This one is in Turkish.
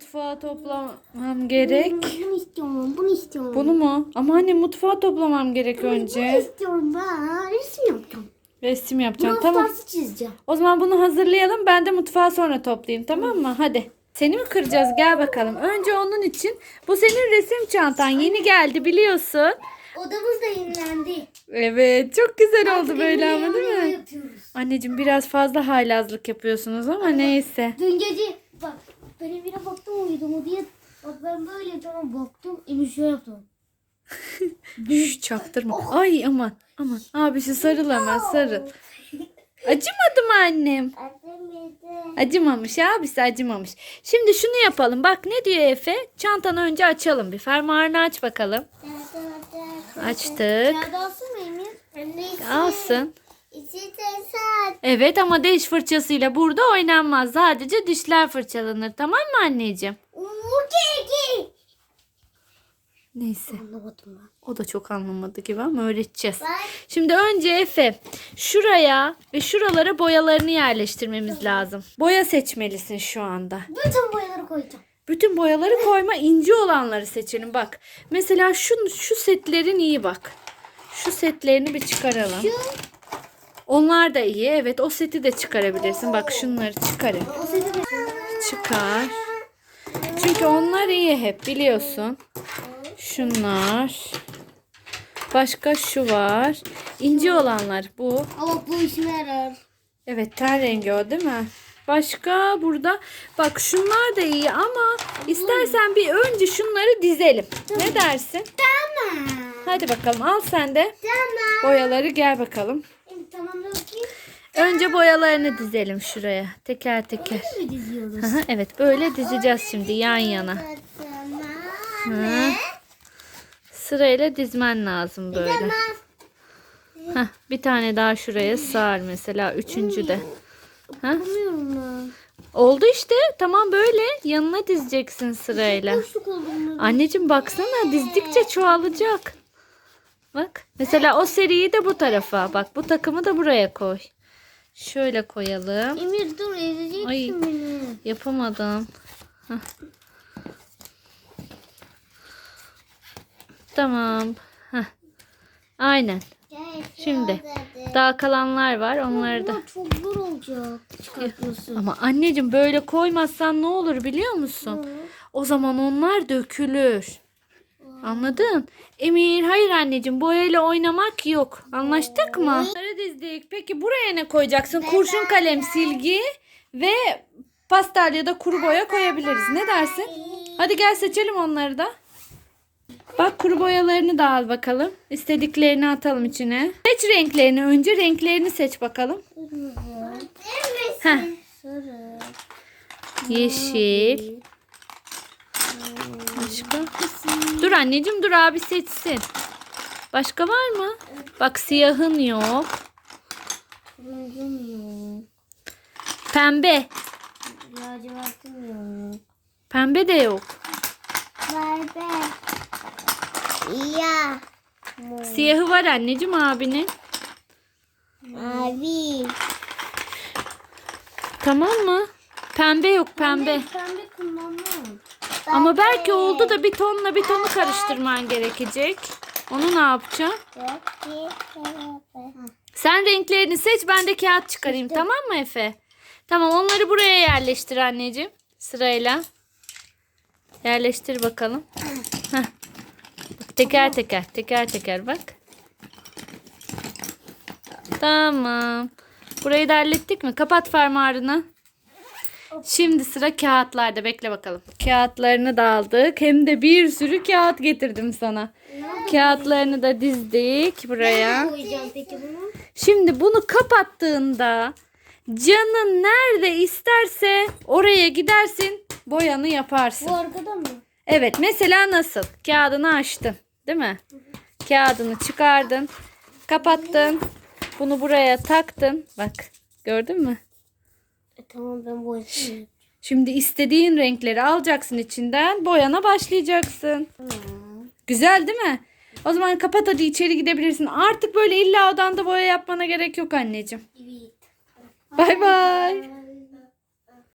mutfağı toplamam gerek. Bunu istiyorum. Bunu istiyorum. Bunu mu? Ama anne mutfağı toplamam gerek Bunu önce. istiyorum ben. Resim yapacağım. Resim Bunu yapacağım. Tamam. hastası çizeceğim. O zaman bunu hazırlayalım. Ben de mutfağı sonra toplayayım. Tamam mı? Hadi. Seni mi kıracağız? Gel bakalım. Önce onun için bu senin resim çantan. Yeni geldi biliyorsun. Odamız da yenilendi. Evet. Çok güzel oldu böyle ama değil mi? yapıyoruz. Anneciğim biraz fazla haylazlık yapıyorsunuz ama neyse. Dün gece bak ben Emir'e baktım uyudum o diye. Bak ben böyle tamam baktım Emir şöyle yaptı. Şş, çaktırma. Ay aman aman. Abisi sarıl hemen sarıl. Acımadı mı annem? Acımamış abisi acımamış. Şimdi şunu yapalım. Bak ne diyor Efe? Çantanı önce açalım bir. Fermuarını aç bakalım. Açtık. Alsın Evet ama diş fırçasıyla burada oynanmaz. Sadece dişler fırçalanır. Tamam mı anneciğim? Neyse. Anlamadım ben. O da çok anlamadı gibi ama öğreteceğiz. Ben Şimdi önce Efe şuraya ve şuralara boyalarını yerleştirmemiz lazım. Boya seçmelisin şu anda. bütün boyaları koyacağım. Bütün boyaları koyma ince olanları seçelim bak. Mesela şu, şu setlerin iyi bak. Şu setlerini bir çıkaralım. Şu Onlar da iyi. Evet o seti de çıkarabilirsin. Bak şunları de Çıkar. Çünkü onlar iyi hep biliyorsun. Şunlar. Başka şu var. İnce olanlar bu. Ama bu işime yarar. Evet ten rengi o değil mi? Başka burada bak şunlar da iyi ama istersen bir önce şunları dizelim. Ne dersin? Tamam. Hadi bakalım al sen de Tamam. boyaları gel bakalım. Önce boyalarını dizelim şuraya. Teker teker. Ne mi diziyoruz? Hı hı, evet böyle dizeceğiz şimdi yan yana. Hı. Sırayla dizmen lazım böyle. Heh, bir tane daha şuraya sar mesela üçüncü de. Heh, oldu işte tamam böyle yanına dizeceksin sırayla. Anneciğim baksana dizdikçe çoğalacak. Bak mesela o seriyi de bu tarafa bak bu takımı da buraya koy. Şöyle koyalım. Emir dur ezeceksin Ay. beni. Yapamadım. Hah. Tamam. Hah. Aynen. Şimdi daha kalanlar var onları da. Çok zor olacak. Çıkartması. Ama anneciğim böyle koymazsan ne olur biliyor musun? O zaman onlar dökülür. Anladın? Emir hayır anneciğim boyayla oynamak yok. Anlaştık mı? Bunları dizdik. Peki buraya ne koyacaksın? Kurşun kalem silgi ve pastel ya da kuru boya koyabiliriz. Ne dersin? Hadi gel seçelim onları da. Bak kuru boyalarını da al bakalım. İstediklerini atalım içine. Seç renklerini. Önce renklerini seç bakalım. Heh. Sarı. Yeşil. Başka? Dur anneciğim dur abi seçsin. Başka var mı? Bak siyahın yok. Turuncum yok. Pembe. Lacivertim yok. Pembe de yok. Var be. Ya. Siyahı var anneciğim abinin. Abi. Tamam mı? Pembe yok pembe. Pembe kullanmam. Ama belki oldu da bir tonla bir tonu karıştırman gerekecek. Onu ne yapacağım? Sen renklerini seç ben de kağıt çıkarayım tamam mı Efe? Tamam onları buraya yerleştir anneciğim. Sırayla. Yerleştir bakalım. Heh. Teker teker teker teker bak. Tamam. Burayı da hallettik mi? Kapat fermuarını. Şimdi sıra kağıtlarda. Bekle bakalım. Kağıtlarını da aldık. Hem de bir sürü kağıt getirdim sana. Kağıtlarını da dizdik buraya. koyacağım peki bunu? Şimdi bunu kapattığında canın nerede isterse oraya gidersin boyanı yaparsın. Bu arkada mı? Evet mesela nasıl? Kağıdını açtın değil mi? Kağıdını çıkardın. Kapattın. Bunu buraya taktın. Bak gördün mü? E, tamam ben işi. Şimdi istediğin renkleri alacaksın içinden. Boyana başlayacaksın. Güzel değil mi? O zaman kapat hadi içeri gidebilirsin. Artık böyle illa odanda boya yapmana gerek yok anneciğim. Evet. Bay bay.